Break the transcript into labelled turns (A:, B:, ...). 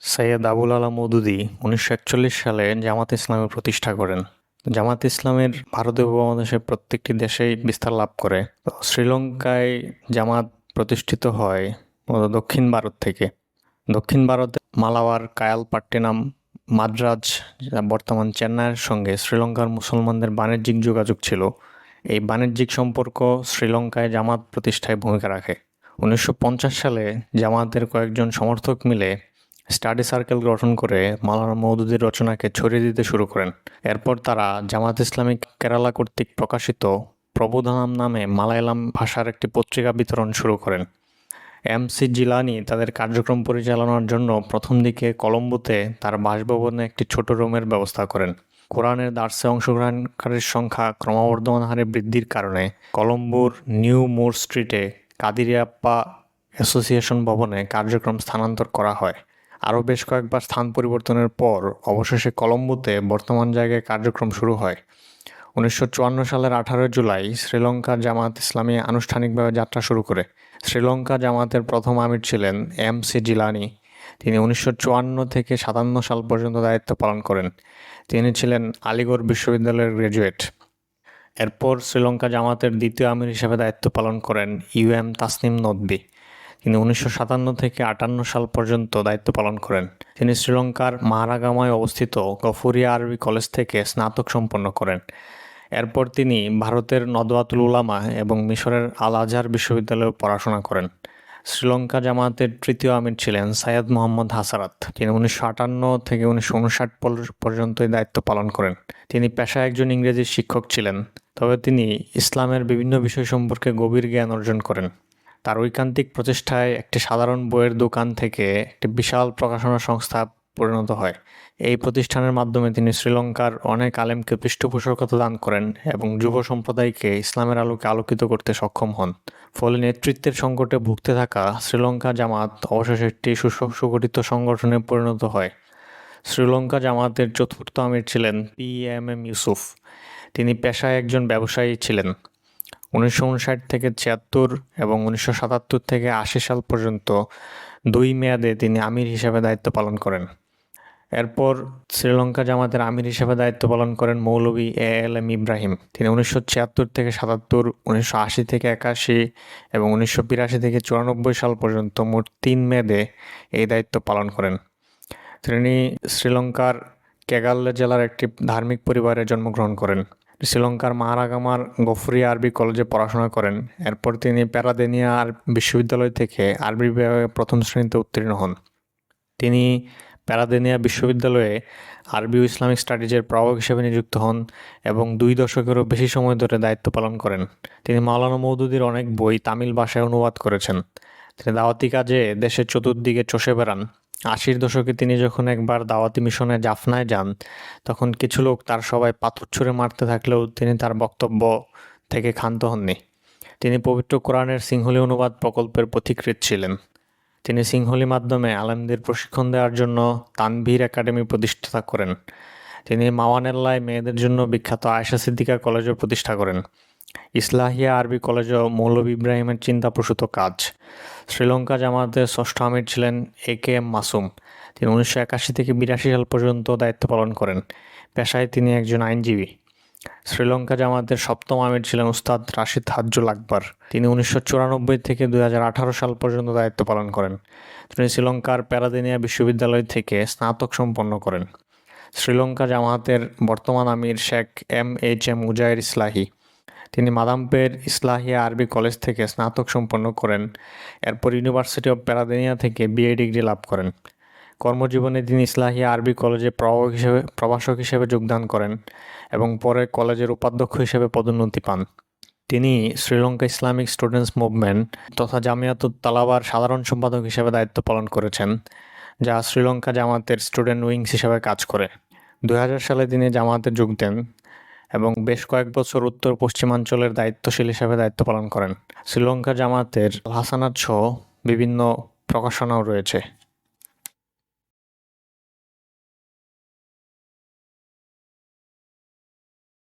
A: সৈয়দ আবুল আলা মওদুদী উনিশশো সালে জামাত ইসলামের প্রতিষ্ঠা করেন। জামাত ইসলামের ভারতীয় উপমহাদেশের প্রত্যেকটি দেশেই বিস্তার লাভ করে। শ্রীলঙ্কায় জামাত প্রতিষ্ঠিত হয় দক্ষিণ ভারত থেকে। দক্ষিণ ভারতে মালাবার কায়ালপাট্টিনাম মাদ্রাজ বর্তমান চেন্নাইয়ের সঙ্গে শ্রীলঙ্কার মুসলমানদের বাণিজ্যিক যোগাযোগ ছিল। এই বাণিজ্যিক সম্পর্ক শ্রীলঙ্কায় জামাত প্রতিষ্ঠায় ভূমিকা রাখে। উনিশশো পঞ্চাশ সালে জামাতের কয়েকজন সমর্থক মিলে স্টাডি সার্কেল গঠন করে মালানা মৌদুদির রচনাকে ছড়িয়ে দিতে শুরু করেন। এরপর তারা জামাত ইসলামিক কেরালা কর্তৃক প্রকাশিত প্রবোধানাম নামে মালায়ালাম ভাষার একটি পত্রিকা বিতরণ শুরু করেন। এম সি জিলানি তাদের কার্যক্রম পরিচালনার জন্য প্রথম দিকে কলম্বোতে তার বাসভবনে একটি ছোট রুমের ব্যবস্থা করেন। কোরআনের দার্সে অংশগ্রহণকারীর সংখ্যা ক্রমবর্ধমান হারে বৃদ্ধির কারণে কলম্বোর নিউ মোর স্ট্রিটে কাদিরিয়াপ্পা অ্যাসোসিয়েশন ভবনে কার্যক্রম স্থানান্তর করা হয়। আরও বেশ কয়েকবার স্থান পরিবর্তনের পর অবশেষে কলম্বোতে বর্তমান জায়গায় কার্যক্রম শুরু হয়। উনিশশো চুয়ান্ন সালের আঠারো জুলাই শ্রীলঙ্কার জামাত ইসলামী আনুষ্ঠানিকভাবে যাত্রা শুরু করে। শ্রীলঙ্কা জামাতের প্রথম আমির ছিলেন এম সি জিলানি। তিনি উনিশশো চুয়ান্ন থেকে সাতান্ন সাল পর্যন্ত দায়িত্ব পালন করেন। তিনি ছিলেন আলিগড় বিশ্ববিদ্যালয়ের গ্র্যাজুয়েট এরপর শ্রীলঙ্কা জামাতের দ্বিতীয় আমির হিসেবে দায়িত্ব পালন করেন ইউএম তাসনিম নদবি তিনি উনিশশো সাতান্ন থেকে আটান্ন সাল পর্যন্ত দায়িত্ব পালন করেন। তিনি শ্রীলঙ্কার মাহারাগামায় অবস্থিত গফুরিয়া আরবি কলেজ থেকে স্নাতক সম্পন্ন করেন। এরপর তিনি ভারতের নদওয়াতুল উলামা এবং মিশরের আল আজহার বিশ্ববিদ্যালয়ে পড়াশোনা করেন। শ্রীলঙ্কা জামাতের তৃতীয় আমির ছিলেন সাইয়দ মোহাম্মদ হাসারাত। তিনি উনিশশো আটান্ন থেকে উনিশশো উনষাট পর্যন্ত দায়িত্ব পালন করেন। তিনি পেশায় একজন ইংরেজি শিক্ষক ছিলেন, তবে তিনি ইসলামের বিভিন্ন বিষয় সম্পর্কে গভীর জ্ঞান অর্জন করেন। তার ঐকান্তিক প্রচেষ্টায় একটি সাধারণ বইয়ের দোকান থেকে একটি বিশাল প্রকাশনা সংস্থা পরিণত হয়। এই প্রতিষ্ঠানের মাধ্যমে তিনি শ্রীলঙ্কার অনেক আলেমকে পৃষ্ঠপোষকতা দান করেন এবং যুব সম্প্রদায়কে ইসলামের আলোকে আলোকিত করতে সক্ষম হন। ফলে নেতৃত্বের সংকটে ভুগতে থাকা শ্রীলঙ্কা জামাত অবশেষে একটি সুগঠিত সংগঠনে পরিণত হয়। শ্রীলঙ্কা জামাতের চতুর্থ আমির ছিলেন পি এম এম ইউসুফ। তিনি পেশায় একজন ব্যবসায়ী ছিলেন। উনিশশো উনষাট থেকে ছিয়াত্তর এবং উনিশশো সাতাত্তর থেকে আশি সাল পর্যন্ত দুই মেয়াদে তিনি আমির হিসেবে দায়িত্ব পালন করেন। এরপর শ্রীলঙ্কা জামাতের আমির হিসেবে দায়িত্ব পালন করেন মৌলভী এ এল এম ইব্রাহিম। তিনি উনিশশো ছিয়াত্তর থেকে সাতাত্তর, উনিশশো আশি থেকে একাশি এবং উনিশশো বিরাশি থেকে চুরানব্বই সাল পর্যন্ত মোট তিন মেয়াদে এই দায়িত্ব পালন করেন। তিনি শ্রীলঙ্কার কেগাল্লে জেলার একটি ধার্মিক পরিবারে জন্মগ্রহণ করেন। শ্রীলঙ্কার মাহারাগামার গফুরিয়া আরবি কলেজে পড়াশোনা করেন। এরপর তিনি প্যারাদেনিয়া আর বিশ্ববিদ্যালয় থেকে আরবি বিভাগে প্রথম শ্রেণীতে উত্তীর্ণ হন। তিনি প্যারাদেনিয়া বিশ্ববিদ্যালয়ে আরবি ও ইসলামিক স্টাডিজের প্রভাবক হিসেবে নিযুক্ত হন এবং দুই দশকেরও বেশি সময় ধরে দায়িত্ব পালন করেন। তিনি মাওলানা মৌদুদির অনেক বই তামিল ভাষায় অনুবাদ করেছেন। তিনি দাওয়াতি কাজে দেশের চতুর্দিকে চষে বেড়ান। আশির দশকে তিনি যখন একবার দাওয়াতি মিশনে জাফনায় যান, তখন কিছু লোক তার সবাই পাথর ছুঁড়ে মারতে থাকলেও তিনি তার বক্তব্য থেকে ক্ষান্ত হননি। তিনি পবিত্র কোরআনের সিংহলি অনুবাদ প্রকল্পের পথিকৃৎ ছিলেন। তিনি সিংহলি মাধ্যমে আলেমদের প্রশিক্ষণ দেওয়ার জন্য তানভীর একাডেমি প্রতিষ্ঠা করেন। তিনি মাওয়ানেল্লায় মেয়েদের জন্য বিখ্যাত আয়সা সিদ্দিকা কলেজও প্রতিষ্ঠা করেন। ইসলাহিয়া আরবি কলেজ ও মৌলভী ইব্রাহিমের চিন্তাপ্রসূত কাজ। শ্রীলঙ্কা জামাতের ষষ্ঠ আমির ছিলেন এ কে এম মাসুম। তিনি উনিশশো একাশি থেকে বিরাশি সাল পর্যন্ত দায়িত্ব পালন করেন। পেশায় তিনি একজন আইনজীবী। শ্রীলঙ্কা জামাতের সপ্তম আমির ছিলেন উস্তাদ রাশিদ হাজ্জুল আকবর। তিনি উনিশশো চুরানব্বই থেকে দুই হাজার আঠারো সাল পর্যন্ত দায়িত্ব পালন করেন। তিনি শ্রীলঙ্কার প্যারাদিনিয়া বিশ্ববিদ্যালয় থেকে স্নাতক সম্পন্ন করেন। শ্রীলঙ্কা জামাতের বর্তমান আমির Sheikh M H M Mujahir Islahi. তিনি মাদাম্পের ইসলাহিয়া আরবি কলেজ থেকে স্নাতক সম্পন্ন করেন। এরপর ইউনিভার্সিটি অব প্যারাদেনিয়া থেকে বিএ ডিগ্রি লাভ করেন। কর্মজীবনে তিনি ইসলাহিয়া আরবি কলেজে প্রভাবক হিসেবে, প্রভাষক হিসেবে যোগদান করেন এবং পরে কলেজের উপাধ্যক্ষ হিসেবে পদোন্নতি পান। তিনি শ্রীলঙ্কা ইসলামিক স্টুডেন্টস মুভমেন্ট তথা জামিয়াতুত তালাবার সাধারণ সম্পাদক হিসেবে দায়িত্ব পালন করেছেন। যা শ্রীলঙ্কা জামাতের স্টুডেন্ট উইংস হিসাবে কাজ করে। দু হাজার সালে তিনি জামাতে যোগ দেন এবং বেশ কয়েক বছর উত্তর পশ্চিমাঞ্চলের দায়িত্বশীল হিসাবে দায়িত্ব পালন করেন। শ্রীলঙ্কা জামাতের হাসানাত সহ বিভিন্ন প্রকাশনাও রয়েছে।